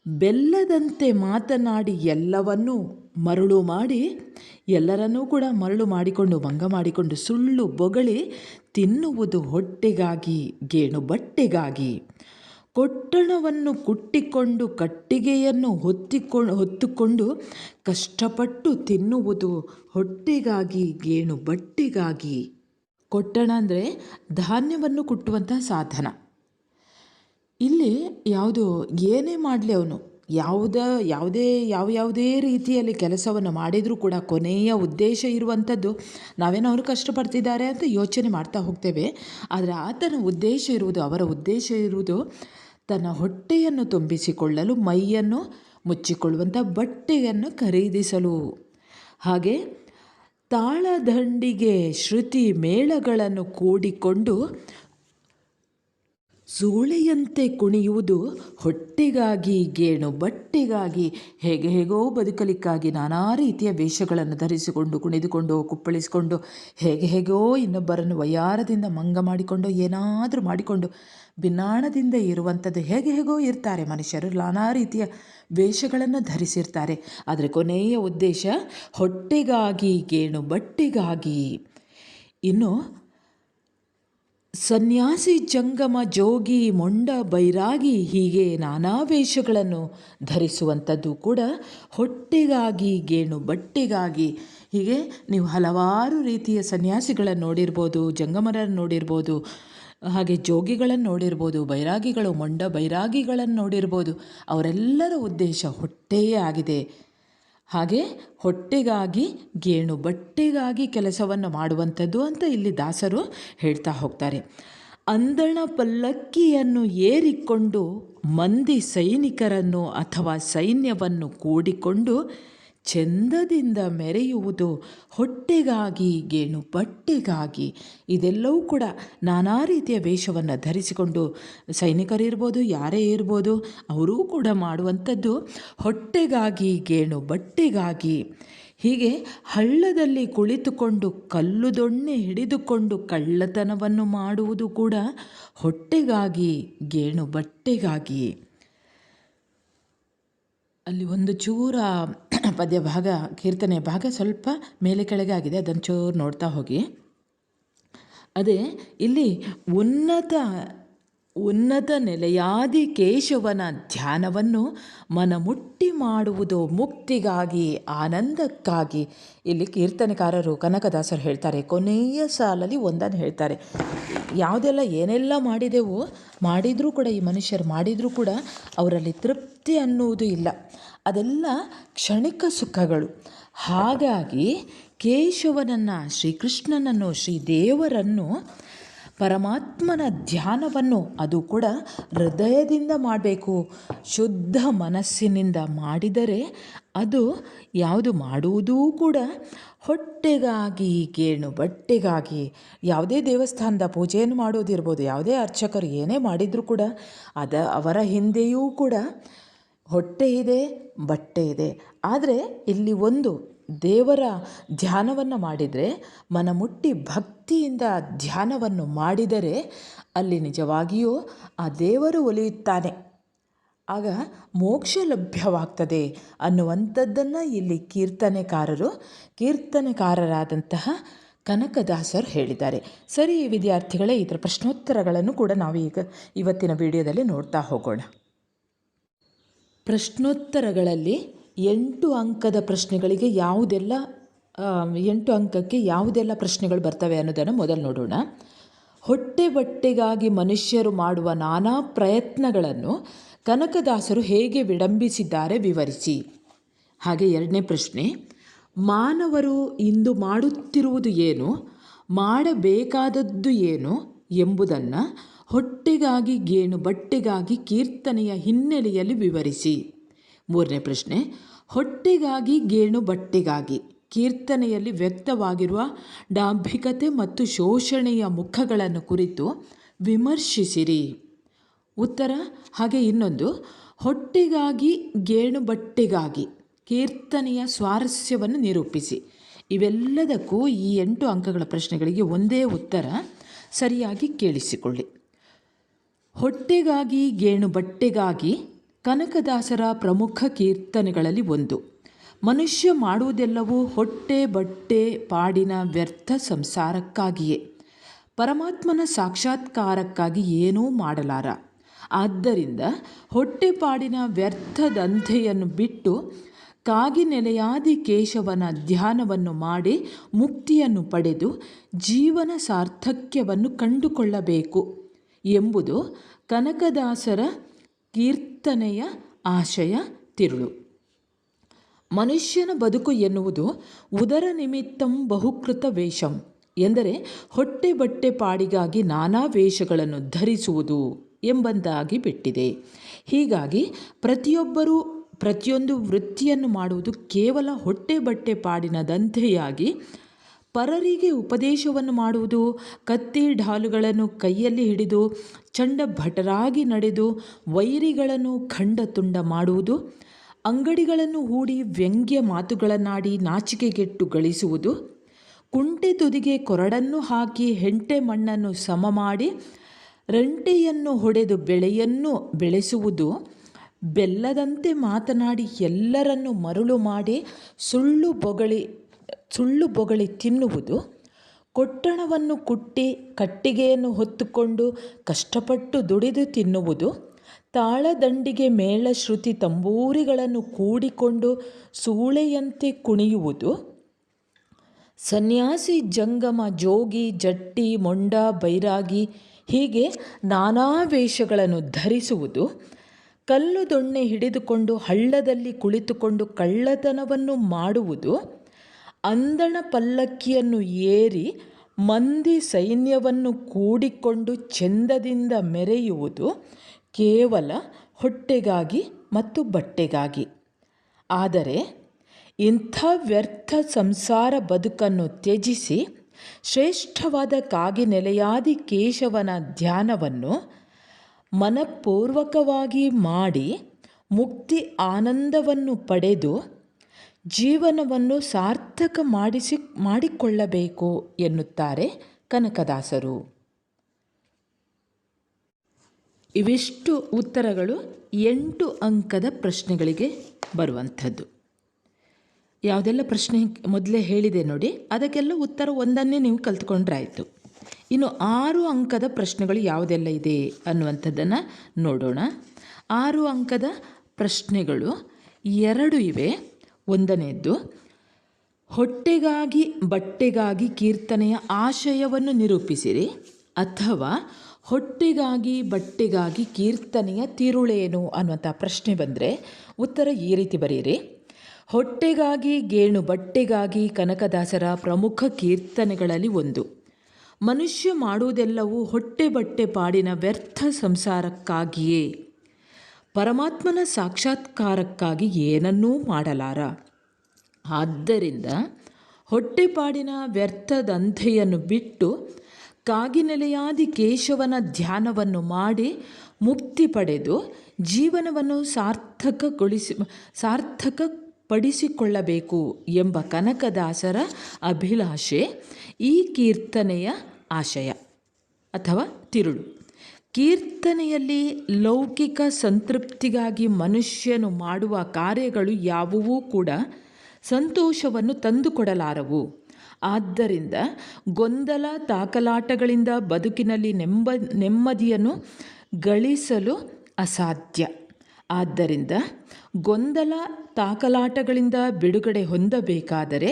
ಬೆಲ್ಲದಂತೆ ಮಾತನಾಡಿ ಎಲ್ಲವನ್ನೂ ಮರಳು ಮಾಡಿ, ಎಲ್ಲರನ್ನೂ ಕೂಡ ಮರಳು ಮಾಡಿಕೊಂಡು ಮಂಗ ಮಾಡಿಕೊಂಡು, ಸುಳ್ಳು ಬೊಗಳಿ ತಿನ್ನುವುದು ಹೊಟ್ಟೆಗಾಗಿ, ಗೇಣು ಬಟ್ಟೆಗಾಗಿ. ಕೊಟ್ಟಣವನ್ನು ಕುಟ್ಟಿಕೊಂಡು, ಕಟ್ಟಿಗೆಯನ್ನು ಹೊತ್ತಿಕೊಂಡು ಹೊತ್ತುಕೊಂಡು ಕಷ್ಟಪಟ್ಟು ತಿನ್ನುವುದು ಹೊಟ್ಟೆಗಾಗಿ, ಗೇಣು ಬಟ್ಟೆಗಾಗಿ. ಕೊಟ್ಟಣ ಅಂದರೆ ಧಾನ್ಯವನ್ನು ಕುಟ್ಟುವಂಥ ಸಾಧನ. ಇಲ್ಲಿ ಯಾವುದು ಏನೇ ಮಾಡಲಿ ಅವನು. ಯಾವುದ, ಯಾವುದೇ, ಯಾವ ಯಾವುದೇ ರೀತಿಯಲ್ಲಿ ಕೆಲಸವನ್ನು ಮಾಡಿದರೂ ಕೂಡ ಕೊನೆಯ ಉದ್ದೇಶ ಇರುವಂಥದ್ದು ನಾವೇನೋ ಅವರು ಕಷ್ಟಪಡ್ತಿದ್ದಾರೆ ಅಂತ ಯೋಚನೆ ಮಾಡ್ತಾ ಹೋಗ್ತೇವೆ. ಆದರೆ ಆತನ ಉದ್ದೇಶ ಇರುವುದು, ಅವರ ಉದ್ದೇಶ ಇರುವುದು ತನ್ನ ಹೊಟ್ಟೆಯನ್ನು ತುಂಬಿಸಿಕೊಳ್ಳಲು, ಮೈಯನ್ನು ಮುಚ್ಚಿಕೊಳ್ಳುವಂಥ ಬಟ್ಟೆಯನ್ನು ಖರೀದಿಸಲು. ಹಾಗೆ ತಾಳದಂಡಿಗೆ ಶ್ರುತಿ ಮೇಳಗಳನ್ನು ಕೂಡಿಕೊಂಡು ಸೂಳೆಯಂತೆ ಕುಣಿಯುವುದು ಹೊಟ್ಟೆಗಾಗಿ, ಗೇಣು ಬಟ್ಟೆಗಾಗಿ, ಹೇಗೆ ಹೇಗೋ ಬದುಕಲಿಕ್ಕಾಗಿ ನಾನಾ ರೀತಿಯ ವೇಷಗಳನ್ನು ಧರಿಸಿಕೊಂಡು, ಕುಣಿದುಕೊಂಡು, ಕುಪ್ಪಳಿಸಿಕೊಂಡು, ಹೇಗೆ ಹೇಗೋ ಇನ್ನೊಬ್ಬರನ್ನು ವಯಾರದಿಂದ ಮಂಗ ಮಾಡಿಕೊಂಡು, ಏನಾದರೂ ಮಾಡಿಕೊಂಡು, ಬಿನ್ನಾಣದಿಂದ ಇರುವಂಥದ್ದು ಹೇಗೆ ಹೇಗೋ ಇರ್ತಾರೆ ಮನುಷ್ಯರು. ನಾನಾ ರೀತಿಯ ವೇಷಗಳನ್ನು ಧರಿಸಿರ್ತಾರೆ. ಆದರೆ ಕೊನೆಯ ಉದ್ದೇಶ, ಹೊಟ್ಟೆಗಾಗಿ, ಗೇಣು ಬಟ್ಟೆಗಾಗಿ. ಇನ್ನು ಸನ್ಯಾಸಿ ಜಂಗಮ ಜೋಗಿ ಮೊಂಡ ಬೈರಾಗಿ ಹೀಗೆ ನಾನಾ ವೇಷಗಳನ್ನು ಧರಿಸುವಂಥದ್ದು ಕೂಡ ಹೊಟ್ಟೆಗಾಗಿ, ಗೇಣು ಬಟ್ಟೆಗಾಗಿ. ಹೀಗೆ ನೀವು ಹಲವಾರು ರೀತಿಯ ಸನ್ಯಾಸಿಗಳನ್ನು ನೋಡಿರ್ಬೋದು, ಜಂಗಮರನ್ನು ನೋಡಿರ್ಬೋದು, ಹಾಗೆ ಜೋಗಿಗಳನ್ನು ನೋಡಿರ್ಬೋದು, ಬೈರಾಗಿಗಳು, ಮೊಂಡ ಬೈರಾಗಿಗಳನ್ನು ನೋಡಿರ್ಬೋದು. ಅವರೆಲ್ಲರ ಉದ್ದೇಶ ಹೊಟ್ಟೆಯೇ ಆಗಿದೆ. ಹಾಗೆ ಹೊಟ್ಟೆಗಾಗಿ, ಗೇಣು ಬಟ್ಟೆಗಾಗಿ ಕೆಲಸವನ್ನು ಮಾಡುವಂಥದ್ದು ಅಂತ ಇಲ್ಲಿ ದಾಸರು ಹೇಳ್ತಾ ಹೋಗ್ತಾರೆ. ಅಂದಣ ಪಲ್ಲಕ್ಕಿಯನ್ನು ಏರಿಕೊಂಡು ಮಂದಿ ಸೈನಿಕರನ್ನು ಅಥವಾ ಸೈನ್ಯವನ್ನು ಕೂಡಿಕೊಂಡು ಚೆಂದದಿಂದ ಮೆರೆಯುವುದು ಹೊಟ್ಟೆಗಾಗಿ, ಗೇಣು ಬಟ್ಟೆಗಾಗಿ. ಇದೆಲ್ಲವೂ ಕೂಡ ನಾನಾ ರೀತಿಯ ವೇಷವನ್ನು ಧರಿಸಿಕೊಂಡು ಸೈನಿಕರಿರ್ಬೋದು ಯಾರೇ ಇರ್ಬೋದು, ಅವರೂ ಕೂಡ ಮಾಡುವಂಥದ್ದು ಹೊಟ್ಟೆಗಾಗಿ, ಗೇಣು ಬಟ್ಟೆಗಾಗಿ. ಹೀಗೆ ಹಳ್ಳದಲ್ಲಿ ಕುಳಿತುಕೊಂಡು ಕಲ್ಲು ದೊಣ್ಣೆ ಹಿಡಿದುಕೊಂಡು ಕಳ್ಳತನವನ್ನು ಮಾಡುವುದು ಕೂಡ ಹೊಟ್ಟೆಗಾಗಿ, ಗೇಣು ಬಟ್ಟೆಗಾಗಿ. ಅಲ್ಲಿ ಒಂದು ಚೂರ ಪದ್ಯ ಭಾಗ ಕೀರ್ತನೆ ಭಾಗ ಸ್ವಲ್ಪ ಮೇಲೆ ಕೆಳಗೆ ಆಗಿದೆ ಅದನ್ನು ಚೂರು ನೋಡ್ತಾ ಹೋಗಿ. ಅದೇ ಇಲ್ಲಿ ಉನ್ನತ ಉನ್ನತ ನೆಲೆಯಾದಿ ಕೇಶವನ ಧ್ಯಾನವನ್ನು ಮನಮುಟ್ಟಿ ಮಾಡುವುದು ಮುಕ್ತಿಗಾಗಿ, ಆನಂದಕ್ಕಾಗಿ. ಇಲ್ಲಿ ಕೀರ್ತನೆಕಾರರು ಕನಕದಾಸರು ಹೇಳ್ತಾರೆ, ಕೊನೆಯ ಸಾಲಲ್ಲಿ ಒಂದನ್ನು ಹೇಳ್ತಾರೆ. ಯಾವುದೆಲ್ಲ ಏನೆಲ್ಲ ಮಾಡಿದೆವು, ಮಾಡಿದರೂ ಕೂಡ, ಈ ಮನುಷ್ಯರು ಮಾಡಿದರೂ ಕೂಡ ಅವರಲ್ಲಿ ತೃಪ್ತಿ ಅನ್ನುವುದು ಇಲ್ಲ. ಅದೆಲ್ಲ ಕ್ಷಣಿಕ ಸುಖಗಳು. ಹಾಗಾಗಿ ಕೇಶವನನ್ನು, ಶ್ರೀಕೃಷ್ಣನನ್ನು, ಶ್ರೀದೇವರನ್ನು ಪರಮಾತ್ಮನ ಧ್ಯಾನವನ್ನು ಅದು ಕೂಡ ಹೃದಯದಿಂದ ಮಾಡಬೇಕು. ಶುದ್ಧ ಮನಸ್ಸಿನಿಂದ ಮಾಡಿದರೆ ಅದು ಯಾವುದು ಮಾಡುವುದೂ ಕೂಡ ಹೊಟ್ಟೆಗಾಗಿ, ಗೇಣು ಬಟ್ಟೆಗಾಗಿ, ಯಾವುದೇ ದೇವಸ್ಥಾನದ ಪೂಜೆಯನ್ನು ಮಾಡೋದಿರ್ಬೋದು, ಯಾವುದೇ ಅರ್ಚಕರು ಏನೇ ಮಾಡಿದರೂ ಕೂಡ ಅದ ಅವರ ಹಿಂದೆಯೂ ಕೂಡ ಹೊಟ್ಟೆ ಇದೆ, ಬಟ್ಟೆ ಇದೆ. ಆದರೆ ಇಲ್ಲಿ ಒಂದು ದೇವರ ಧ್ಯಾನವನ್ನು ಮಾಡಿದರೆ, ಮನಮುಟ್ಟಿ ಭಕ್ತಿಯಿಂದ ಧ್ಯಾನವನ್ನು ಮಾಡಿದರೆ ಅಲ್ಲಿ ನಿಜವಾಗಿಯೂ ಆ ದೇವರು ಒಲಿಯುತ್ತಾನೆ. ಆಗ ಮೋಕ್ಷ ಲಭ್ಯವಾಗ್ತದೆ ಅನ್ನುವಂಥದ್ದನ್ನು ಇಲ್ಲಿ ಕೀರ್ತನೆಕಾರರು, ಕೀರ್ತನೆಕಾರರಾದಂತಹ ಕನಕದಾಸರು ಹೇಳಿದ್ದಾರೆ. ಸರಿ ವಿದ್ಯಾರ್ಥಿಗಳೇ ಇದರ ಪ್ರಶ್ನೋತ್ತರಗಳನ್ನು ಕೂಡ ನಾವು ಈಗ ಇವತ್ತಿನ ವಿಡಿಯೋದಲ್ಲಿ ನೋಡ್ತಾ ಹೋಗೋಣ. ಪ್ರಶ್ನೋತ್ತರಗಳಲ್ಲಿ ಎಂಟು ಅಂಕದ ಪ್ರಶ್ನೆಗಳಿಗೆ ಯಾವುದೆಲ್ಲ ಎಂಟು ಅಂಕಕ್ಕೆ ಯಾವುದೆಲ್ಲ ಪ್ರಶ್ನೆಗಳು ಬರ್ತವೆ ಅನ್ನೋದನ್ನು ಮೊದಲು ನೋಡೋಣ. ಹೊಟ್ಟೆ ಬಟ್ಟೆಗಾಗಿ ಮನುಷ್ಯರು ಮಾಡುವ ನಾನಾ ಪ್ರಯತ್ನಗಳನ್ನು ಕನಕದಾಸರು ಹೇಗೆ ವಿಡಂಬಿಸಿದ್ದಾರೆ ವಿವರಿಸಿ. ಹಾಗೆ ಎರಡನೇ ಪ್ರಶ್ನೆ, ಮಾನವರು ಇಂದು ಮಾಡುತ್ತಿರುವುದು ಏನು, ಮಾಡಬೇಕಾದದ್ದು ಏನು ಎಂಬುದನ್ನು ಹೊಟ್ಟೆಗಾಗಿ ಗೇಣು ಬಟ್ಟೆಗಾಗಿ ಕೀರ್ತನೆಯ ಹಿನ್ನೆಲೆಯಲ್ಲಿ ವಿವರಿಸಿ. ಮೂರನೇ ಪ್ರಶ್ನೆ, ಹೊಟ್ಟೆಗಾಗಿ ಗೇಣು ಬಟ್ಟೆಗಾಗಿ ಕೀರ್ತನೆಯಲ್ಲಿ ವ್ಯಕ್ತವಾಗಿರುವ ಡಾಂಭಿಕತೆ ಮತ್ತು ಶೋಷಣೆಯ ಮುಖಗಳನ್ನು ಕುರಿತು ವಿಮರ್ಶಿಸಿರಿ. ಉತ್ತರ, ಹಾಗೆ ಇನ್ನೊಂದು, ಹೊಟ್ಟೆಗಾಗಿ ಗೇಣು ಬಟ್ಟೆಗಾಗಿ ಕೀರ್ತನೆಯ ಸ್ವಾರಸ್ಯವನ್ನು ನಿರೂಪಿಸಿ. ಇವೆಲ್ಲದಕ್ಕೂ ಈ ಎಂಟು ಅಂಕಗಳ ಪ್ರಶ್ನೆಗಳಿಗೆ ಒಂದೇ ಉತ್ತರ, ಸರಿಯಾಗಿ ಕೇಳಿಸಿಕೊಳ್ಳಿ. ಹೊಟ್ಟೆಗಾಗಿ ಗೇಣು ಬಟ್ಟೆಗಾಗಿ ಕನಕದಾಸರ ಪ್ರಮುಖ ಕೀರ್ತನೆಗಳಲ್ಲಿ ಒಂದು. ಮನುಷ್ಯ ಮಾಡುವುದೆಲ್ಲವೂ ಹೊಟ್ಟೆ ಬಟ್ಟೆ ಪಾಡಿನ ವ್ಯರ್ಥ ಸಂಸಾರಕ್ಕಾಗಿಯೇ. ಪರಮಾತ್ಮನ ಸಾಕ್ಷಾತ್ಕಾರಕ್ಕಾಗಿ ಏನೂ ಮಾಡಲಾರ. ಆದ್ದರಿಂದ ಹೊಟ್ಟೆಪಾಡಿನ ವ್ಯರ್ಥದಂಧೆಯನ್ನು ಬಿಟ್ಟು ಕಾಗಿ ನೆಲೆಯಾದಿ ಕೇಶವನ ಧ್ಯಾನವನ್ನು ಮಾಡಿ ಮುಕ್ತಿಯನ್ನು ಪಡೆದು ಜೀವನ ಸಾರ್ಥಕ್ಯವನ್ನು ಕಂಡುಕೊಳ್ಳಬೇಕು. ಎಂಬುದು ಕನಕದಾಸರ ಕೀರ್ತನೆಯ ಆಶಯ ತಿರುಳು. ಮನುಷ್ಯನ ಬದುಕು ಎನ್ನುವುದು ಉದರ ನಿಮಿತ್ತಂ ಬಹುಕೃತ ವೇಷಂ ಎಂದರೆ ಹೊಟ್ಟೆ ಬಟ್ಟೆ ಪಾಡಿಗಾಗಿ ನಾನಾ ವೇಷಗಳನ್ನು ಧರಿಸುವುದು ಎಂಬಂತಾಗಿ ಬಿಟ್ಟಿದೆ. ಹೀಗಾಗಿ ಪ್ರತಿಯೊಬ್ಬರೂ ಪ್ರತಿಯೊಂದು ವೃತ್ತಿಯನ್ನು ಮಾಡುವುದು ಕೇವಲ ಹೊಟ್ಟೆ ಬಟ್ಟೆ ಪಾಡಿನ ದಂಧೆಯಾಗಿ ಪರರಿಗೆ ಉಪದೇಶವನ್ನು ಮಾಡುವುದು, ಕತ್ತಿ ಢಾಲುಗಳನ್ನು ಕೈಯಲ್ಲಿ ಹಿಡಿದು ಚಂಡ ಭಟರಾಗಿ ನಡೆದು ವೈರಿಗಳನ್ನು ಖಂಡ ತುಂಡ ಮಾಡುವುದು, ಅಂಗಡಿಗಳನ್ನು ಹೂಡಿ ವ್ಯಂಗ್ಯ ಮಾತುಗಳನ್ನಾಡಿ ನಾಚಿಕೆಗೆಟ್ಟು ಗಳಿಸುವುದು, ಕುಂಟೆ ತುದಿಗೆ ಕೊರಡನ್ನು ಹಾಕಿ ಹೆಂಟೆ ಮಣ್ಣನ್ನು ಸಮ ಮಾಡಿ ರಂಟೆಯನ್ನು ಹೊಡೆದು ಬೆಳೆಯನ್ನು ಬೆಳೆಸುವುದು, ಬೆಲ್ಲದಂತೆ ಮಾತನಾಡಿ ಎಲ್ಲರನ್ನು ಮರುಳು ಮಾಡಿ ಸುಳ್ಳು ಬೊಗಳಿ ಸುಳ್ಳು ಬೊಗಳಿ ತಿನ್ನುವುದು, ಕೊಟ್ಟಣವನ್ನು ಕುಟ್ಟಿ ಕಟ್ಟಿಗೆಯನ್ನು ಹೊತ್ತುಕೊಂಡು ಕಷ್ಟಪಟ್ಟು ದುಡಿದು ತಿನ್ನುವುದು, ತಾಳದಂಡಿಗೆ ಮೇಳ ಶ್ರುತಿ ತಂಬೂರಿಗಳನ್ನು ಕೂಡಿಕೊಂಡು ಸೂಳೆಯಂತೆ ಕುಣಿಯುವುದು, ಸನ್ಯಾಸಿ ಜಂಗಮ ಜೋಗಿ ಜಟ್ಟಿ ಮೊಂಡ ಬೈರಾಗಿ ಹೀಗೆ ನಾನಾ ವೇಷಗಳನ್ನು ಧರಿಸುವುದು ಕಲ್ಲು ದೊಣ್ಣೆ ಹಿಡಿದುಕೊಂಡು ಹಳ್ಳದಲ್ಲಿ ಕುಳಿತುಕೊಂಡು ಕಳ್ಳತನವನ್ನು ಮಾಡುವುದು ಅಂದಣ ಪಲ್ಲಕ್ಕಿಯನ್ನು ಏರಿ ಮಂದಿ ಸೈನ್ಯವನ್ನು ಕೂಡಿಕೊಂಡು ಚೆಂದದಿಂದ ಮೆರೆಯುವುದು ಕೇವಲ ಹೊಟ್ಟೆಗಾಗಿ ಮತ್ತು ಬಟ್ಟೆಗಾಗಿ. ಆದರೆ ಇಂಥ ವ್ಯರ್ಥ ಸಂಸಾರ ಬದುಕನ್ನು ತ್ಯಜಿಸಿ ಶ್ರೇಷ್ಠವಾದ ಕಾಗಿ ನೆಲೆಯಾದಿ ಕೇಶವನ ಧ್ಯಾನವನ್ನು ಮನಪೂರ್ವಕವಾಗಿ ಮಾಡಿ ಮುಕ್ತಿ ಆನಂದವನ್ನು ಪಡೆದು ಜೀವನವನ್ನು ಸಾರ್ಥಕ ಮಾಡಿಸಿ, ಮಾಡಿಕೊಳ್ಳಬೇಕು ಎನ್ನುತ್ತಾರೆ ಕನಕದಾಸರು. ಇವಿಷ್ಟು ಉತ್ತರಗಳು ಎಂಟು ಅಂಕದ ಪ್ರಶ್ನೆಗಳಿಗೆ ಬರುವಂಥದ್ದು. ಯಾವುದೆಲ್ಲ ಪ್ರಶ್ನೆ ಮೊದಲೇ ಹೇಳಿದೆ ನೋಡಿ, ಅದಕ್ಕೆಲ್ಲ ಉತ್ತರ ಒಂದನ್ನೇ ನೀವು ಕಲ್ತ್ಕೊಂಡ್ರಾಯಿತು. ಇನ್ನು ಆರು ಅಂಕದ ಪ್ರಶ್ನೆಗಳು ಯಾವುದೆಲ್ಲ ಇದೆ ಅನ್ನುವಂಥದ್ದನ್ನು ನೋಡೋಣ. ಆರು ಅಂಕದ ಪ್ರಶ್ನೆಗಳು ಎರಡು ಇವೆ. ಒಂದನೆಯದ್ದು, ಹೊಟ್ಟೆಗಾಗಿ, ಬಟ್ಟೆಗಾಗಿ ಕೀರ್ತನೆಯ ಆಶಯವನ್ನು ನಿರೂಪಿಸಿರಿ, ಅಥವಾ ಹೊಟ್ಟೆಗಾಗಿ, ಬಟ್ಟೆಗಾಗಿ ಕೀರ್ತನೆಯ ತಿರುಳೇನು ಅನ್ನುವಂಥ ಪ್ರಶ್ನೆ ಬಂದರೆ ಉತ್ತರ ಈ ರೀತಿ ಬರೆಯಿರಿ. ಹೊಟ್ಟೆಗಾಗಿ, ಗೇಣು ಬಟ್ಟೆಗಾಗಿ ಕನಕದಾಸರ ಪ್ರಮುಖ ಕೀರ್ತನೆಗಳಲ್ಲಿ ಒಂದು. ಮನುಷ್ಯ ಮಾಡುವುದೆಲ್ಲವೂ ಹೊಟ್ಟೆ ಬಟ್ಟೆ ಪಾಡಿನ ವ್ಯರ್ಥ ಸಂಸಾರಕ್ಕಾಗಿಯೇ. ಪರಮಾತ್ಮನ ಸಾಕ್ಷಾತ್ಕಾರಕ್ಕಾಗಿ ಏನನ್ನೂ ಮಾಡಲಾರ? ಆದ್ದರಿಂದ ಹೊಟ್ಟೆಪಾಡಿನ ವ್ಯರ್ಥದಂಧೆಯನ್ನು ಬಿಟ್ಟು ಕಾಗಿನೆಲೆಯಾದಿ ಕೇಶವನ ಧ್ಯಾನವನ್ನು ಮಾಡಿ ಮುಕ್ತಿ ಪಡೆದು ಜೀವನವನ್ನು ಸಾರ್ಥಕಗೊಳಿಸಿ ಸಾರ್ಥಕ ಪಡಿಸಿಕೊಳ್ಳಬೇಕು ಎಂಬ ಕನಕದಾಸರ ಅಭಿಲಾಷೆ ಈ ಕೀರ್ತನೆಯ ಆಶಯ. ಅಥವಾ ತಿರುಳು. ಕೀರ್ತನೆಯಲ್ಲಿ ಲೌಕಿಕ ಸಂತೃಪ್ತಿಗಾಗಿ ಮನುಷ್ಯನು ಮಾಡುವ ಕಾರ್ಯಗಳು ಯಾವುವೂ ಕೂಡ ಸಂತೋಷವನ್ನು ತಂದುಕೊಡಲಾರವು. ಆದ್ದರಿಂದ ಗೊಂದಲ, ತಾಕಲಾಟಗಳಿಂದ ಬದುಕಿನಲ್ಲಿ ನೆಮ್ಮ ನೆಮ್ಮದಿಯನ್ನು ಗಳಿಸಲು ಅಸಾಧ್ಯ. ಆದ್ದರಿಂದ ಗೊಂದಲ, ತಾಕಲಾಟಗಳಿಂದ ಬಿಡುಗಡೆ ಹೊಂದಬೇಕಾದರೆ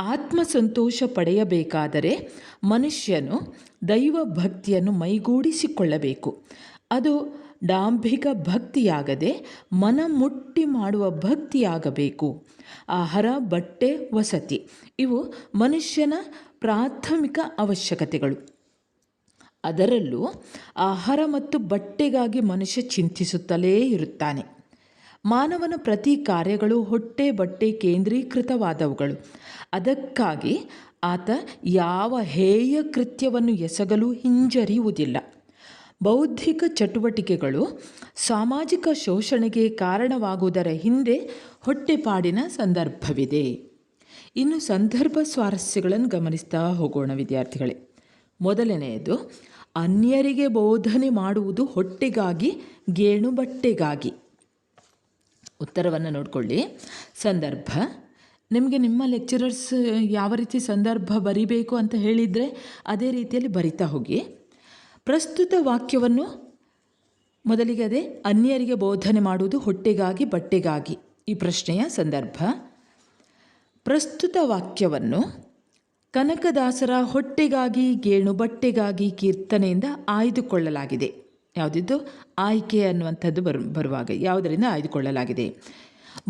ಆತ್ಮಸಂತೋಷ ಪಡೆಯಬೇಕಾದರೆ ಮನುಷ್ಯನು ದೈವ ಭಕ್ತಿಯನ್ನು ಮೈಗೂಡಿಸಿಕೊಳ್ಳಬೇಕು. ಅದು ಡಾಂಭಿಕ ಭಕ್ತಿಯಾಗದೆ ಮನ ಮುಟ್ಟಿ ಮಾಡುವ ಭಕ್ತಿಯಾಗಬೇಕು. ಆಹಾರ, ಬಟ್ಟೆ, ವಸತಿ ಇವು ಮನುಷ್ಯನ ಪ್ರಾಥಮಿಕ ಅವಶ್ಯಕತೆಗಳು. ಅದರಲ್ಲೂ ಆಹಾರ ಮತ್ತು ಬಟ್ಟೆಗಾಗಿ ಮನುಷ್ಯ ಚಿಂತಿಸುತ್ತಲೇ ಇರುತ್ತಾನೆ. ಮಾನವನ ಪ್ರತಿ ಕಾರ್ಯಗಳು ಹೊಟ್ಟೆ ಬಟ್ಟೆ ಕೇಂದ್ರೀಕೃತವಾದವುಗಳು. ಅದಕ್ಕಾಗಿ ಆತ ಯಾವ ಹೇಯ ಕೃತ್ಯವನ್ನು ಎಸಗಲು ಹಿಂಜರಿಯುವುದಿಲ್ಲ. ಬೌದ್ಧಿಕ ಚಟುವಟಿಕೆಗಳು ಸಾಮಾಜಿಕ ಶೋಷಣೆಗೆ ಕಾರಣವಾಗುವುದರ ಹಿಂದೆ ಹೊಟ್ಟೆಪಾಡಿನ ಸಂದರ್ಭವಿದೆ. ಇನ್ನು ಸಂದರ್ಭ ಸ್ವಾರಸ್ಯಗಳನ್ನು ಗಮನಿಸ್ತಾ ಹೋಗೋಣ ವಿದ್ಯಾರ್ಥಿಗಳೇ. ಮೊದಲನೆಯದು, ಅನ್ಯರಿಗೆ ಬೋಧನೆ ಮಾಡುವುದು ಹೊಟ್ಟೆಗಾಗಿ, ಗೇಣು ಬಟ್ಟೆಗಾಗಿ. ಉತ್ತರವನ್ನು ನೋಡಿಕೊಳ್ಳಿ. ಸಂದರ್ಭ. ನಿಮಗೆ ನಿಮ್ಮ ಲೆಕ್ಚರರ್ಸ್ ಯಾವ ರೀತಿ ಸಂದರ್ಭ ಬರಿಬೇಕು ಅಂತ ಹೇಳಿದರೆ ಅದೇ ರೀತಿಯಲ್ಲಿ ಬರಿತಾ ಹೋಗಿ. ಪ್ರಸ್ತುತ ವಾಕ್ಯವನ್ನು ಮೊದಲಿಗೆ ಅದೇ ಅನ್ಯರಿಗೆ ಬೋಧನೆ ಮಾಡುವುದು ಹೊಟ್ಟೆಗಾಗಿ, ಬಟ್ಟೆಗಾಗಿ. ಈ ಪ್ರಶ್ನೆಯ ಸಂದರ್ಭ. ಪ್ರಸ್ತುತ ವಾಕ್ಯವನ್ನು ಕನಕದಾಸರ ಹೊಟ್ಟೆಗಾಗಿ, ಗೇಣು ಬಟ್ಟೆಗಾಗಿ ಕೀರ್ತನೆಯಿಂದ ಆಯ್ದುಕೊಳ್ಳಲಾಗಿದೆ. ಯಾವುದಿದ್ದು? ಆಯ್ಕೆ ಅನ್ನುವಂಥದ್ದು ಬರು, ಬರುವಾಗ ಯಾವುದರಿಂದ ಆಯ್ದುಕೊಳ್ಳಲಾಗಿದೆ?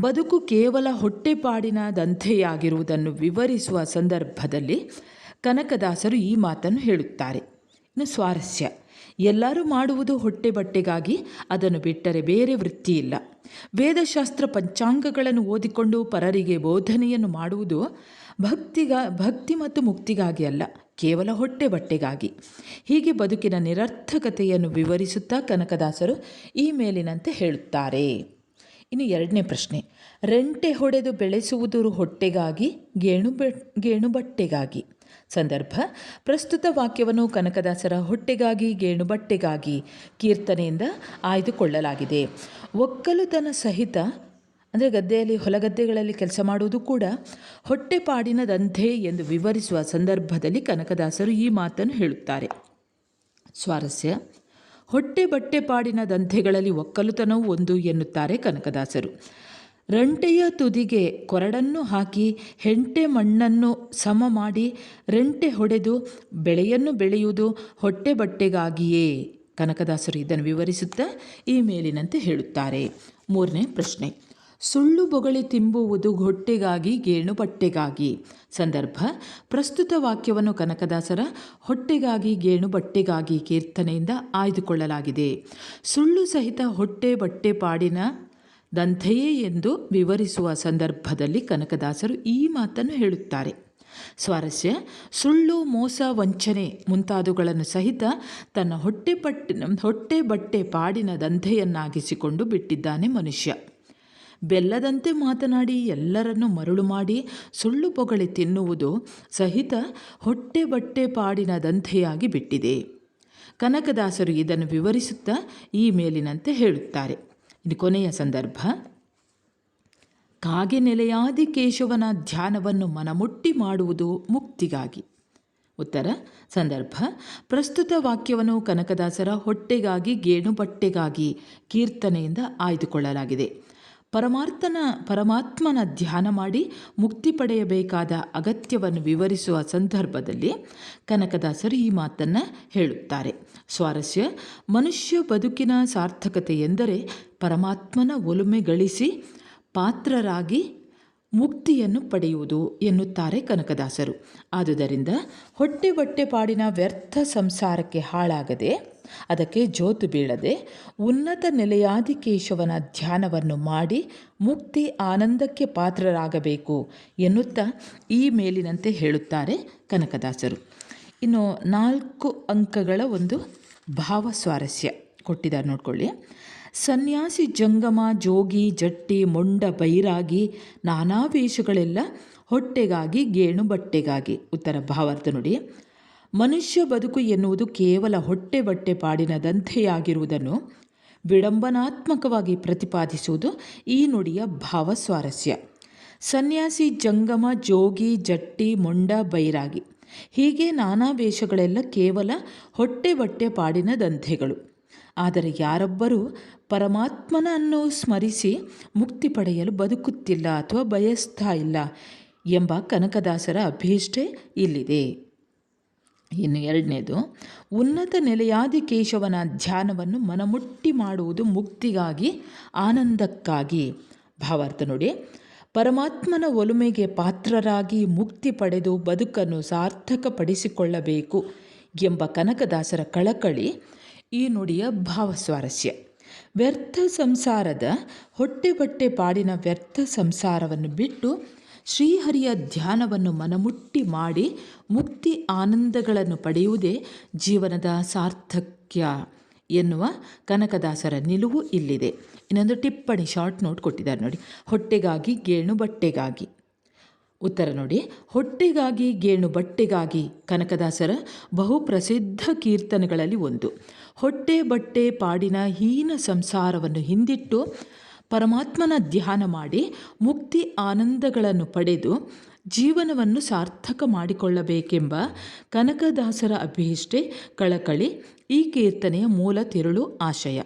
ಬದುಕು ಕೇವಲ ಹೊಟ್ಟೆಪಾಡಿನ ದಂಧೆಯಾಗಿರುವುದನ್ನು ವಿವರಿಸುವ ಸಂದರ್ಭದಲ್ಲಿ ಕನಕದಾಸರು ಈ ಮಾತನ್ನು ಹೇಳುತ್ತಾರೆ. ಇನ್ನು ಸ್ವಾರಸ್ಯ. ಎಲ್ಲರೂ ಮಾಡುವುದು ಹೊಟ್ಟೆ ಬಟ್ಟೆಗಾಗಿ, ಅದನ್ನು ಬಿಟ್ಟರೆ ಬೇರೆ ವೃತ್ತಿ ಇಲ್ಲ. ವೇದಶಾಸ್ತ್ರ ಪಂಚಾಂಗಗಳನ್ನು ಓದಿಕೊಂಡು ಪರರಿಗೆ ಬೋಧನೆಯನ್ನು ಮಾಡುವುದು ಭಕ್ತಿಗ, ಭಕ್ತಿ ಮತ್ತು ಮುಕ್ತಿಗಾಗಿ ಅಲ್ಲ. ಕೇವಲ ಹೊಟ್ಟೆ ಬಟ್ಟೆಗಾಗಿ. ಹೀಗೆ ಬದುಕಿನ ನಿರರ್ಥಕತೆಯನ್ನು ವಿವರಿಸುತ್ತಾ ಕನಕದಾಸರು ಈ ಮೇಲಿನಂತೆ ಹೇಳುತ್ತಾರೆ. ಇನ್ನು ಎರಡನೇ ಪ್ರಶ್ನೆ. ರೆಂಟೆ ಹೊಡೆದು ಬೆಳೆಸುವುದು ಹೊಟ್ಟೆಗಾಗಿ, ಗೇಣು ಗೇಣು ಬಟ್ಟೆಗಾಗಿ. ಸಂದರ್ಭ. ಪ್ರಸ್ತುತ ವಾಕ್ಯವನ್ನು ಕನಕದಾಸರ ಹೊಟ್ಟೆಗಾಗಿ, ಗೇಣು ಬಟ್ಟೆಗಾಗಿ ಕೀರ್ತನೆಯಿಂದ ಆಯ್ದುಕೊಳ್ಳಲಾಗಿದೆ. ಒಕ್ಕಲುತನ ಸಹಿತ ಅಂದರೆ ಗದ್ದೆಯಲ್ಲಿ ಹೊಲಗದ್ದೆಗಳಲ್ಲಿ ಕೆಲಸ ಮಾಡುವುದು ಕೂಡ ಹೊಟ್ಟೆಪಾಡಿನ ದಂಧೆ ಎಂದು ವಿವರಿಸುವ ಸಂದರ್ಭದಲ್ಲಿ ಕನಕದಾಸರು ಈ ಮಾತನ್ನು ಹೇಳುತ್ತಾರೆ. ಸ್ವಾರಸ್ಯ. ಹೊಟ್ಟೆ ಬಟ್ಟೆ ಪಾಡಿನ ದಂಧೆಗಳಲ್ಲಿ ಒಕ್ಕಲುತನವೂ ಒಂದು ಎನ್ನುತ್ತಾರೆ ಕನಕದಾಸರು. ರಂಟೆಯ ತುದಿಗೆ ಕೊರಡನ್ನು ಹಾಕಿ ಹೆಂಟೆ ಮಣ್ಣನ್ನು ಸಮ ಮಾಡಿ ರೆಂಟೆ ಹೊಡೆದು ಬೆಳೆಯನ್ನು ಬೆಳೆಯುವುದು ಹೊಟ್ಟೆ ಬಟ್ಟೆಗಾಗಿಯೇ ಕನಕದಾಸರು ಇದನ್ನು ವಿವರಿಸುತ್ತಾ ಈ ಮೇಲಿನಂತೆ ಹೇಳುತ್ತಾರೆ. ಮೂರನೇ ಪ್ರಶ್ನೆ. ಸುಳ್ಳು ಬೊಗಳಿ ತಿಂಬುವುದು ಹೊಟ್ಟೆಗಾಗಿ ಗೇಣು ಬಟ್ಟೆಗಾಗಿ ಸಂದರ್ಭ, ಪ್ರಸ್ತುತ ವಾಕ್ಯವನ್ನು ಕನಕದಾಸರ ಹೊಟ್ಟೆಗಾಗಿ ಗೇಣು ಬಟ್ಟೆಗಾಗಿ ಕೀರ್ತನೆಯಿಂದ ಆಯ್ದುಕೊಳ್ಳಲಾಗಿದೆ. ಸುಳ್ಳು ಸಹಿತ ಹೊಟ್ಟೆ ಬಟ್ಟೆ ಪಾಡಿನ ದಂಧೆಯೇ ಎಂದು ವಿವರಿಸುವ ಸಂದರ್ಭದಲ್ಲಿ ಕನಕದಾಸರು ಈ ಮಾತನ್ನು ಹೇಳುತ್ತಾರೆ. ಸ್ವಾರಸ್ಯ, ಸುಳ್ಳು, ಮೋಸ, ವಂಚನೆ ಮುಂತಾದವುಗಳನ್ನು ಸಹಿತ ತನ್ನ ಹೊಟ್ಟೆ ಪಟ್ಟಿನ ಹೊಟ್ಟೆ ಬಟ್ಟೆ ಪಾಡಿನ ದಂಧೆಯನ್ನಾಗಿಸಿಕೊಂಡು ಬಿಟ್ಟಿದ್ದಾನೆ ಮನುಷ್ಯ. ಬೆಲ್ಲದಂತೆ ಮಾತನಾಡಿ, ಎಲ್ಲರನ್ನು ಮರುಳು ಮಾಡಿ ಸುಳ್ಳು ಪೊಗಳಿ ತಿನ್ನುವುದು ಸಹಿತ ಹೊಟ್ಟೆ ಬಟ್ಟೆ ಪಾಡಿನ ದಂಧೆಯಾಗಿ ಬಿಟ್ಟಿದೆ. ಕನಕದಾಸರು ಇದನ್ನು ವಿವರಿಸುತ್ತಾ ಈ ಮೇಲಿನಂತೆ ಹೇಳುತ್ತಾರೆ. ಕೊನೆಯ ಸಂದರ್ಭ. ಕಾಗೆ ನೆಲೆಯಾದಿ ಕೇಶವನ ಧ್ಯಾನವನ್ನು ಮನಮುಟ್ಟಿ ಮಾಡುವುದು ಮುಕ್ತಿಗಾಗಿ. ಉತ್ತರ, ಸಂದರ್ಭ. ಪ್ರಸ್ತುತ ವಾಕ್ಯವನ್ನು ಕನಕದಾಸರ ಹೊಟ್ಟೆಗಾಗಿ ಗೇಣು ಬಟ್ಟೆಗಾಗಿ ಕೀರ್ತನೆಯಿಂದ ಆಯ್ದುಕೊಳ್ಳಲಾಗಿದೆ. ಪರಮಾರ್ಥನ, ಪರಮಾತ್ಮನ ಧ್ಯಾನ ಮಾಡಿ ಮುಕ್ತಿ ಪಡೆಯಬೇಕಾದ ಅಗತ್ಯವನ್ನು ವಿವರಿಸುವ ಸಂದರ್ಭದಲ್ಲಿ ಕನಕದಾಸರು ಈ ಮಾತನ್ನು ಹೇಳುತ್ತಾರೆ. ಸ್ವಾರಸ್ಯ, ಮನುಷ್ಯ ಬದುಕಿನ ಸಾರ್ಥಕತೆ ಎಂದರೆ ಪರಮಾತ್ಮನ ಒಲುಮೆ ಗಳಿಸಿ ಪಾತ್ರರಾಗಿ ಮುಕ್ತಿಯನ್ನು ಪಡೆಯುವುದು ಎನ್ನುತ್ತಾರೆ ಕನಕದಾಸರು. ಆದುದರಿಂದ ಹೊಟ್ಟೆ ಹೊಟ್ಟೆಪಾಡಿನ ವ್ಯರ್ಥ ಸಂಸಾರಕ್ಕೆ ಹಾಳಾಗದೆ ಅದಕ್ಕೆ ಜೋತು ಬೀಳದೆ ಉನ್ನತ ನೆಲೆಯಾದಿ ಕೇಶವನ ಧ್ಯಾನವನ್ನು ಮಾಡಿ ಮುಕ್ತಿ ಆನಂದಕ್ಕೆ ಪಾತ್ರರಾಗಬೇಕು ಎನ್ನುತ್ತಾ ಈ ಮೇಲಿನಂತೆ ಹೇಳುತ್ತಾರೆ ಕನಕದಾಸರು. ಇನ್ನು ನಾಲ್ಕು ಅಂಕಗಳ ಒಂದು ಭಾವ ಸ್ವಾರಸ್ಯ ಕೊಟ್ಟಿದ್ದಾರೆ ನೋಡ್ಕೊಳ್ಳಿ. ಸನ್ಯಾಸಿ ಜಂಗಮ, ಜೋಗಿ, ಜಟ್ಟಿ, ಮೊಂಡ, ಬೈರಾಗಿ ನಾನಾ ವೇಷಗಳೆಲ್ಲ ಹೊಟ್ಟೆಗಾಗಿ ಗೇಣು ಬಟ್ಟೆಗಾಗಿ. ಉತ್ತರ ಭಾವಾರ್ಥ ನೋಡಿ. ಮನುಷ್ಯ ಬದುಕು ಎನ್ನುವುದು ಕೇವಲ ಹೊಟ್ಟೆ ಬಟ್ಟೆ ಪಾಡಿನ ದಂಧೆಯಾಗಿರುವುದನ್ನು ವಿಡಂಬನಾತ್ಮಕವಾಗಿ ಪ್ರತಿಪಾದಿಸುವುದು ಈ ನುಡಿಯ ಭಾವ ಸ್ವಾರಸ್ಯ ಸನ್ಯಾಸಿ, ಜಂಗಮ, ಜೋಗಿ, ಜಟ್ಟಿ, ಮೊಂಡ, ಬೈರಾಗಿ ಹೀಗೆ ನಾನಾ ವೇಷಗಳೆಲ್ಲ ಕೇವಲ ಹೊಟ್ಟೆ ಬಟ್ಟೆ ಪಾಡಿನ ದಂಧೆಗಳು ಆದರೆ ಯಾರೊಬ್ಬರೂ ಪರಮಾತ್ಮನನ್ನು ಸ್ಮರಿಸಿ ಮುಕ್ತಿ ಪಡೆಯಲು ಬದುಕುತ್ತಿಲ್ಲ ಅಥವಾ ಬಯಸ್ತಾ ಇಲ್ಲ ಎಂಬ ಕನಕದಾಸರ ಅಭೀಷ್ಟೆ ಇಲ್ಲಿದೆ. ಇನ್ನು ಎರಡನೇದು, ಉನ್ನತ ನೆಲೆಯಾದಿ ಕೇಶವನ ಧ್ಯಾನವನ್ನು ಮನಮುಟ್ಟಿ ಮಾಡುವುದು ಮುಕ್ತಿಗಾಗಿ, ಆನಂದಕ್ಕಾಗಿ. ಭಾವಾರ್ಥ ನೋಡಿ, ಪರಮಾತ್ಮನ ಒಲುಮೆಗೆ ಪಾತ್ರರಾಗಿ ಮುಕ್ತಿ ಪಡೆದು ಬದುಕನ್ನು ಸಾರ್ಥಕಪಡಿಸಿಕೊಳ್ಳಬೇಕು ಎಂಬ ಕನಕದಾಸರ ಕಳಕಳಿ ಈ ನುಡಿಯ ಭಾವಸ್ವಾರಸ್ಯ. ವ್ಯರ್ಥ ಸಂಸಾರದ ಹೊಟ್ಟೆ ಬಟ್ಟೆ ಪಾಡಿನ ವ್ಯರ್ಥ ಸಂಸಾರವನ್ನು ಬಿಟ್ಟು ಶ್ರೀಹರಿಯ ಧ್ಯಾನವನ್ನು ಮನಮುಟ್ಟಿ ಮಾಡಿ ಮುಕ್ತಿ ಆನಂದಗಳನ್ನು ಪಡೆಯುವುದೇ ಜೀವನದ ಸಾರ್ಥಕ್ಯ ಎನ್ನುವ ಕನಕದಾಸರ ನಿಲುವು ಇಲ್ಲಿದೆ. ಇನ್ನೊಂದು ಟಿಪ್ಪಣಿ ಶಾರ್ಟ್ ನೋಟ್ ಕೊಟ್ಟಿದ್ದಾರೆ ನೋಡಿ. ಹೊಟ್ಟೆಗಾಗಿ ಗೇಣು, ಬಟ್ಟೆಗಾಗಿ. ಉತ್ತರ ನೋಡಿ. ಹೊಟ್ಟೆಗಾಗಿ ಗೇಣು, ಬಟ್ಟೆಗಾಗಿ ಕನಕದಾಸರ ಬಹು ಪ್ರಸಿದ್ಧ ಕೀರ್ತನೆಗಳಲ್ಲಿ ಒಂದು. ಹೊಟ್ಟೆ, ಬಟ್ಟೆ ಪಾಡಿನ ಹೀನ ಸಂಸಾರವನ್ನು ಹಿಂದಿಟ್ಟು ಪರಮಾತ್ಮನ ಧ್ಯಾನ ಮಾಡಿ ಮುಕ್ತಿ ಆನಂದಗಳನ್ನು ಪಡೆದು ಜೀವನವನ್ನು ಸಾರ್ಥಕ ಮಾಡಿಕೊಳ್ಳಬೇಕೆಂಬ ಕನಕದಾಸರ ಅಭಿಷ್ಠೆ ಕಳಕಳಿ ಈ ಕೀರ್ತನೆಯ ಮೂಲ ತಿರುಳು ಆಶಯ.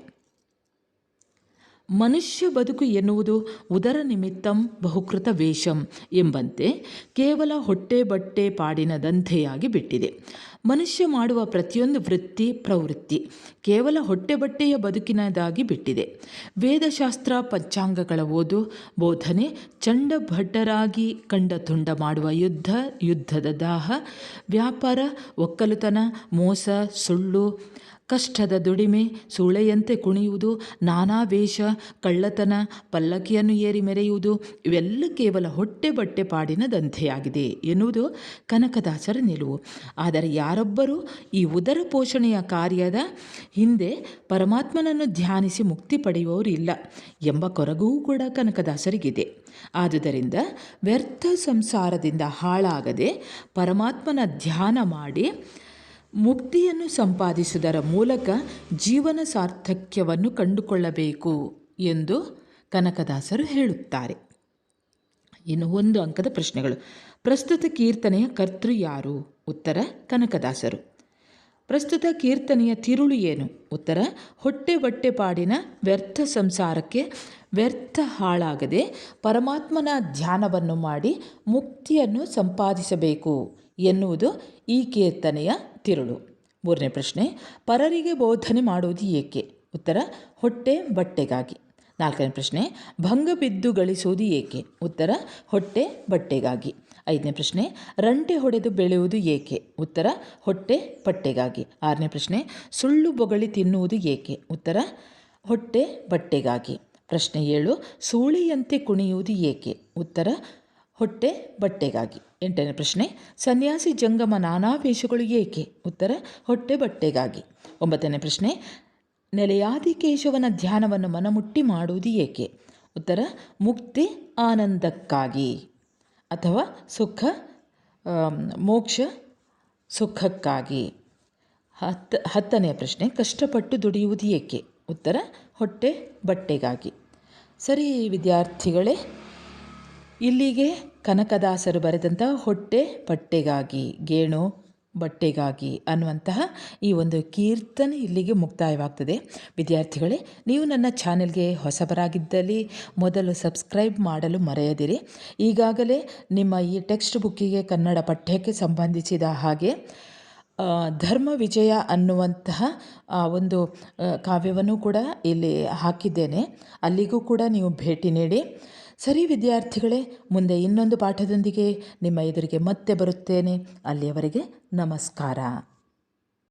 ಮನುಷ್ಯ ಬದುಕು ಎನ್ನುವುದು ಉದರ ನಿಮಿತ್ತಂ ಬಹುಕೃತ ವೇಷಂ ಎಂಬಂತೆ ಕೇವಲ ಹೊಟ್ಟೆ ಬಟ್ಟೆ ಪಾಡಿನ ದಂಧೆಯಾಗಿ ಬಿಟ್ಟಿದೆ. ಮನುಷ್ಯ ಮಾಡುವ ಪ್ರತಿಯೊಂದು ವೃತ್ತಿ ಪ್ರವೃತ್ತಿ ಕೇವಲ ಹೊಟ್ಟೆ ಬಟ್ಟೆಯ ಬದುಕಿನದಾಗಿ ಬಿಟ್ಟಿದೆ. ವೇದಶಾಸ್ತ್ರ ಪಂಚಾಂಗಗಳ ಓದು, ಬೋಧನೆ ಚಂಡಭಡ್ಡರಾಗಿ ಕಂಡ ತುಂಡ ಮಾಡುವ ಯುದ್ಧ, ಯುದ್ಧದ ದಾಹ, ವ್ಯಾಪಾರ, ಒಕ್ಕಲುತನ, ಮೋಸ, ಸುಳ್ಳು ಕಷ್ಟದ ದುಡಿಮೆ ಸೂಳೆಯಂತೆ ಕುಣಿಯುವುದು, ನಾನಾ ವೇಷ, ಕಳ್ಳತನ, ಪಲ್ಲಕ್ಕಿಯನ್ನು ಏರಿ ಮೆರೆಯುವುದು, ಇವೆಲ್ಲ ಕೇವಲ ಹೊಟ್ಟೆ ಬಟ್ಟೆ ಪಾಡಿನ ದಂಧೆಯಾಗಿದೆ ಎನ್ನುವುದು ಕನಕದಾಸರ ನಿಲುವು. ಆದರೆ ಯಾರೊಬ್ಬರೂ ಈ ಉದರ ಪೋಷಣೆಯ ಕಾರ್ಯದ ಹಿಂದೆ ಪರಮಾತ್ಮನನ್ನು ಧ್ಯಾನಿಸಿ ಮುಕ್ತಿ ಪಡೆಯುವವರು ಇಲ್ಲ ಎಂಬ ಕೊರಗೂ ಕೂಡ ಕನಕದಾಸರಿಗಿದೆ. ಆದುದರಿಂದ ವ್ಯರ್ಥ ಸಂಸಾರದಿಂದ ಹಾಳಾಗದೆ ಪರಮಾತ್ಮನ ಧ್ಯಾನ ಮಾಡಿ ಮುಕ್ತಿಯನ್ನು ಸಂಪಾದಿಸುವುದರ ಮೂಲಕ ಜೀವನ ಸಾರ್ಥಕ್ಯವನ್ನು ಕಂಡುಕೊಳ್ಳಬೇಕು ಎಂದು ಕನಕದಾಸರು ಹೇಳುತ್ತಾರೆ. ಇನ್ನು ಒಂದು ಅಂಕದ ಪ್ರಶ್ನೆಗಳು. ಪ್ರಸ್ತುತ ಕೀರ್ತನೆಯ ಕರ್ತೃ ಯಾರು? ಉತ್ತರ ಕನಕದಾಸರು. ಪ್ರಸ್ತುತ ಕೀರ್ತನೆಯ ತಿರುಳು ಏನು? ಉತ್ತರ, ಹೊಟ್ಟೆ ಬಟ್ಟೆ ಪಾಡಿನ ವ್ಯರ್ಥ ಸಂಸಾರಕ್ಕೆ ವ್ಯರ್ಥ ಹಾಳಾಗದೆ ಪರಮಾತ್ಮನ ಧ್ಯಾನವನ್ನು ಮಾಡಿ ಮುಕ್ತಿಯನ್ನು ಸಂಪಾದಿಸಬೇಕು ಎನ್ನುವುದು ಈ ಕೀರ್ತನೆಯ ತಿರುಳು. ಮೂರನೇ ಪ್ರಶ್ನೆ, ಪರರಿಗೆ ಬೋಧನೆ ಮಾಡುವುದು ಏಕೆ? ಉತ್ತರ, ಹೊಟ್ಟೆ ಬಟ್ಟೆಗಾಗಿ. ನಾಲ್ಕನೇ ಪ್ರಶ್ನೆ, ಭಂಗ ಬಿದ್ದು ಗಳಿಸುವುದು ಏಕೆ? ಉತ್ತರ, ಹೊಟ್ಟೆ ಬಟ್ಟೆಗಾಗಿ. ಐದನೇ ಪ್ರಶ್ನೆ, ರಂಟೆ ಹೊಡೆದು ಬೆಳೆಯುವುದು ಏಕೆ? ಉತ್ತರ, ಹೊಟ್ಟೆ ಬಟ್ಟೆಗಾಗಿ. ಆರನೇ ಪ್ರಶ್ನೆ, ಸುಳ್ಳು ಬೊಗಳಿ ತಿನ್ನುವುದು ಏಕೆ? ಉತ್ತರ, ಹೊಟ್ಟೆ ಬಟ್ಟೆಗಾಗಿ. ಪ್ರಶ್ನೆ ಏಳು, ಸೂಳಿಯಂತೆ ಕುಣಿಯುವುದು ಏಕೆ? ಉತ್ತರ ಹೊಟ್ಟೆ ಬಟ್ಟೆಗಾಗಿ. ಎಂಟನೇ ಪ್ರಶ್ನೆ, ಸನ್ಯಾಸಿ ಜಂಗಮ ನಾನಾ ವೇಷಗಳು ಏಕೆ? ಉತ್ತರ, ಹೊಟ್ಟೆ ಬಟ್ಟೆಗಾಗಿ. ಒಂಬತ್ತನೇ ಪ್ರಶ್ನೆ, ನೆಲೆಯಾದಿ ಕೇಶವನ ಧ್ಯಾನವನ್ನು ಮನಮುಟ್ಟಿ ಮಾಡುವುದು ಏಕೆ? ಉತ್ತರ, ಮುಕ್ತಿ ಆನಂದಕ್ಕಾಗಿ. ಅಥವಾ ಸುಖ ಮೋಕ್ಷ ಸುಖಕ್ಕಾಗಿ. ಹತ್ತು ಹತ್ತನೆಯ ಪ್ರಶ್ನೆ, ಕಷ್ಟಪಟ್ಟು ದುಡಿಯುವುದು ಏಕೆ? ಉತ್ತರ, ಹೊಟ್ಟೆ ಬಟ್ಟೆಗಾಗಿ. ಸರಿ ವಿದ್ಯಾರ್ಥಿಗಳೇ, ಇಲ್ಲಿಗೆ ಕನಕದಾಸರು ಬರೆದಂಥ ಹೊಟ್ಟೆ ಬಟ್ಟೆಗಾಗಿ, ಗೇಣು ಬಟ್ಟೆಗಾಗಿ ಅನ್ನುವಂತಹ ಈ ಒಂದು ಕೀರ್ತನೆ ಇಲ್ಲಿಗೆ ಮುಕ್ತಾಯವಾಗ್ತದೆ. ವಿದ್ಯಾರ್ಥಿಗಳೇ, ನೀವು ನನ್ನ ಚಾನೆಲ್ಗೆ ಹೊಸಬರಾಗಿದ್ದಲ್ಲಿ ಮೊದಲು ಸಬ್ಸ್ಕ್ರೈಬ್ ಮಾಡಲು ಮರೆಯದಿರಿ. ಈಗಾಗಲೇ ನಿಮ್ಮ ಈ ಟೆಕ್ಸ್ಟ್ ಬುಕ್ಕಿಗೆ ಕನ್ನಡ ಪಠ್ಯಕ್ಕೆ ಸಂಬಂಧಿಸಿದ ಹಾಗೆ ಧರ್ಮ ವಿಜಯ ಅನ್ನುವಂತಹ ಒಂದು ಕಾವ್ಯವನ್ನು ಕೂಡ ಇಲ್ಲಿ ಹಾಕಿದ್ದೇನೆ. ಅಲ್ಲಿಗೂ ಕೂಡ ನೀವು ಭೇಟಿ ನೀಡಿ. ಸರಿ ವಿದ್ಯಾರ್ಥಿಗಳೇ ಮುಂದೆ ಇನ್ನೊಂದು ಪಾಠದೊಂದಿಗೆ ನಿಮ್ಮ ಎದುರಿಗೆ ಮತ್ತೆ ಬರುತ್ತೇನೆ. ಅಲ್ಲಿಯವರೆಗೆ ನಮಸ್ಕಾರ.